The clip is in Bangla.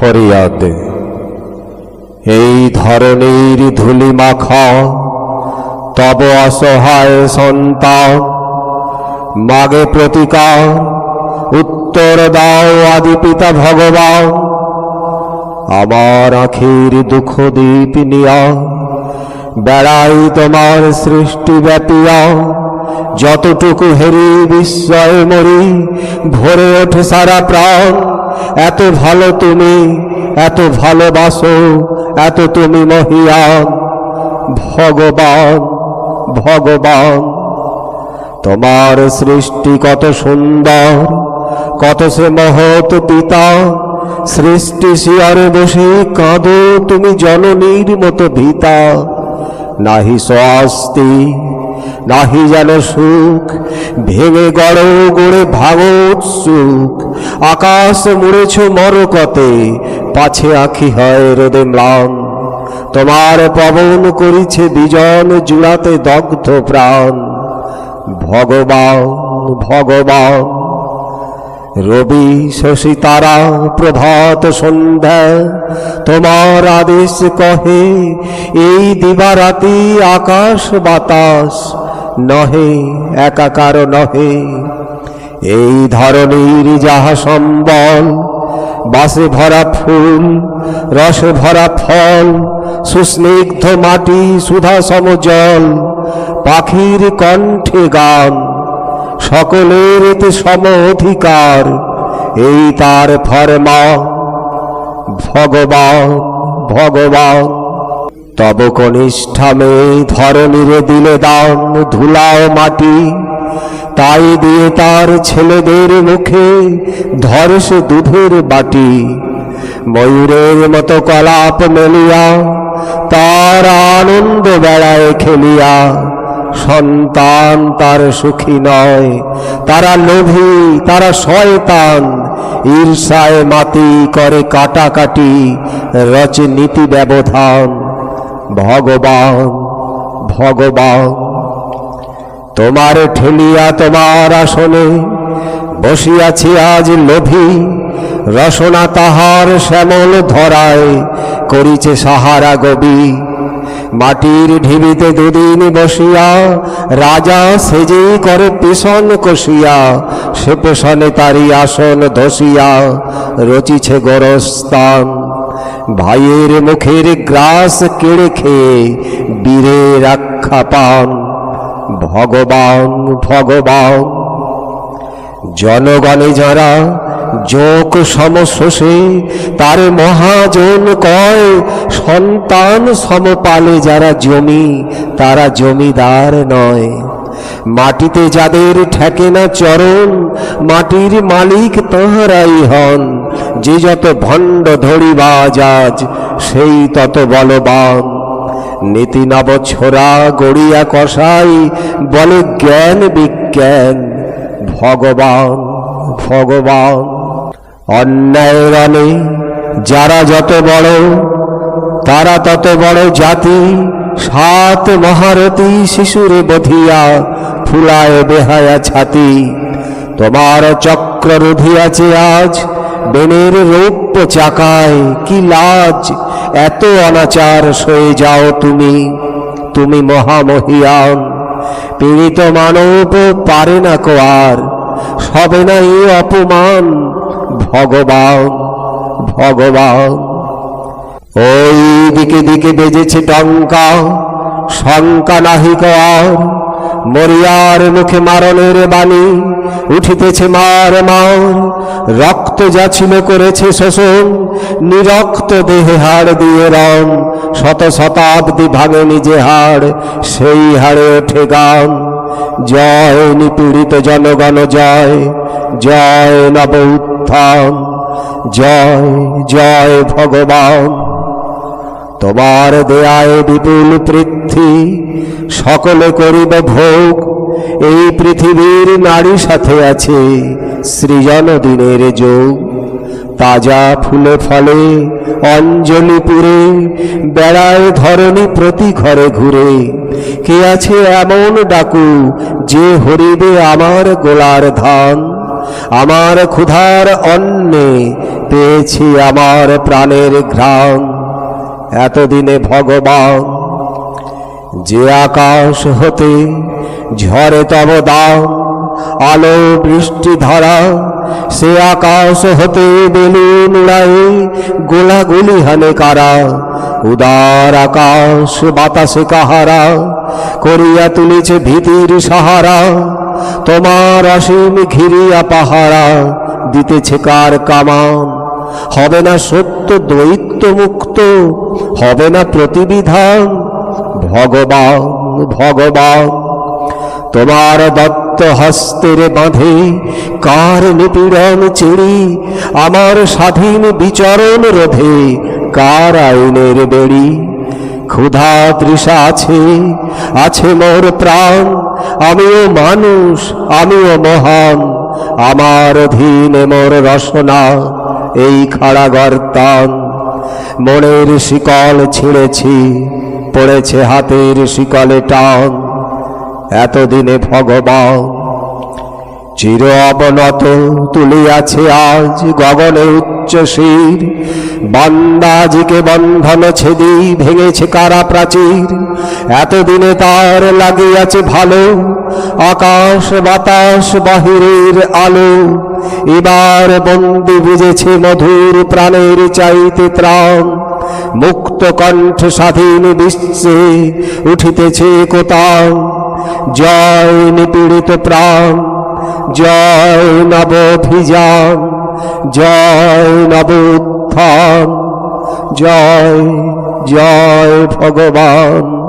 ফরিয়াদ এই ধরনের ধুলি মাখা, তব অসহায় সন্তান, মাগে প্রতিকার উত্তর দাও আদি পিতা ভগবান, আমার আখির দুঃখ দীপ নিয়া, বেড়াই তোমার সৃষ্টি ব্যাপিয়া, যতটুকু হেরি বিস্ময় মরি, ভরে ওঠে সারা প্রাণ। এত ভালো তুমি, এত ভালোবাসো, এত তুমি মহিয়ান ভগবান ভগবান, তোমার সৃষ্টি কত সুন্দর, কত সে মহৎ পিতা। সৃষ্টি শিয়ারে বসে কাঁদো, তুমি জননীর মতো ভিতা। নাহি স্বস্তি নাহি যেন সুখ, ভেঙে গড় গড়ে ভাগত সুখ। আকাশ মুড়েছ মরকতে, পাছে আখি হয় রোদে ম্লান। তোমার পবন করিছে বিজন জুড়াতে দগ্ধ প্রাণ। ভগবান ভগবান, রবি শশী তারা প্রভাত সন্ধ্যা, তোমার আদেশ কহে, এই দিবারাতি আকাশ বাতাস নহে, একাকার নহে। এই ধরনের যাহা সম্বল, বাসে ভরা ফুল, রসে ভরা ফল, সুস্নিগ্ধ মাটি, সুধা সমজল, পাখির কণ্ঠে গান, সকলের এতে সম অধিকার এই তার ফরমা, ভগবান ভগবান। তব কনিষ্ঠা মেয়ে ধরনীরে দিলে দান ধুলাও মাটি। তাই দিয়ে তার ছেলেদের মুখে ধরে সে দুধের বাটি। ময়ূরের মতো কলাপ মেলিয়া, তার আনন্দ বেড়ায় খেলিয়া, সন্তান তার সুখী নয়, তারা লোভী, তারা শয়তান। ঈর্ষায় মাতি করে কাটাকাটি রচে নীতি ব্যবধান। ভগবান ভগবান। তোমার ঠেলিয়া তোমার আসনে বসিয়াছি আজ লোভী, রসনা তাহার শ্যামল ধরায় করিছে সাহারা গবি। মাটির ঢিবিতে দুদিন বসিয়া, রাজা সেজে করে পেশন কষিয়া, সে পেশনে তারি আসন ধসিয়া, রচিছে গোরস্থান। ভাইয়ের মুখের গ্রাস কেড়ে খেয়ে বীরের আখ্যা পান। ভগবান ভগবান। জনগণে যারা যোগ সমশোষে, তার মহাজন কয়, সন্তান সমপালে যারা জমি, তারা জমিদার নয়। মাটিতে যাদের ঠেকে না চরণ, মাটির মালিক তাহারাই হন। যে যত ভণ্ড ধরিবাজ, আজ সেই তত বলবান। নীতি নব ছোড়া গড়িয়া কষাই, বলে জ্ঞান বিজ্ঞান, ভগবান ভগবান। অন্যায় রণে যারা যত বড়, তারা তত বড় জাতি। সাত মহারথী শিশুরে বধিয়া ফুলায় বেহায়া ছাতি। তোমার চক্র রুধিয়াছে আজ বেনের রৌপ্য চাকায় কি লাজ? এত অনাচার সয়ে যাও তুমি। তুমি মহামহিয়ান। পীড়িত মানব পারে না কোয়ার। সবে না এই অপমান। ভগবান ভগবান। ওই দিকে দিকে বেজেছে টঙ্কা। শঙ্কা নাহিক আর মরিয়ার মুখে মারণের বাণী উঠিতেছে মার মার। রক্ত যাছিল করেছে শোষণ, নিরক্ত দেহে হাড় দিয়ে রং শত শতাব্দী ভাঙে নিজে হাড়, সেই হাড়ে ওঠে গান। জয় নিপীড়িত জনগণ, জয় জয় নব উত্থান। জয় জয় ভগবান। তোমার দেয়ায় বিপুল পৃথ্বী, সকলে করিব ভোগ। এই পৃথিবীর নারী সাথে আছে সৃজন দিনের যোগ। তাজা ফুলে ফলে, অঞ্জলি পুরে, বেড়ায় ধরণী প্রতি ঘরে ঘুরে। কে আছে এমন ডাকু যে হরিবে আমার গোলার ধান? আমার ক্ষুধার অন্নে পেয়েছি আমার প্রাণের ঘ্রাণ। এতদিনে ভগবান যে আকাশ হতে ঝরে তব দাম আলো বৃষ্টি ধারা, সে আকাশ হতে বেলুন উড়াই গোলাগুলি হানে কারা, উদার আকাশ বাতাসে কাহারা, করিয়া তুলিছে ভীতির সাহারা, তোমার অসীম ঘিরিয়া পাহারা, দিতেছে কার কামান। হবে না সত্য দ্বৈত মুক্ত হবে না প্রতিবিধান, ভগবান ভগবান। তোমার দত্ত হস্তের বাঁধে কার নিপীড়ন চিড়ি, আমার স্বাধীন বিচরণ রোধে কার আইনের বেড়ি? ক্ষুধা তৃষা আছে আছে মোর প্রাণ, আমিও মানুষ, আমিও মহান, আমার অধীনে মোর রসনা। এই খাড়াগর তান মনের শিকল ছিঁড়েছি পড়েছে হাতের শিকলে টান। এতদিনে ভগবান চির অবনত তুলিয়াছে আজ গগনে উচ্চ শির। বান্দাজিকে বন্ধন ছেদি ভেঙেছে কারা প্রাচীর? এতদিনে তার লাগিয়াছে ভালো। আকাশ বাতাস বাহিরের আলো। এবার বন্দি বুঝেছে মধুর প্রাণের চাইতে ত্রাণ। মুক্ত কণ্ঠ স্বাধীন বিশ্বে উঠিতেছে কোথাও। জয় নিপীড়িত প্রাণ। জয় নবভিযান জয় নবোত্থান জয় জয় ভগবান।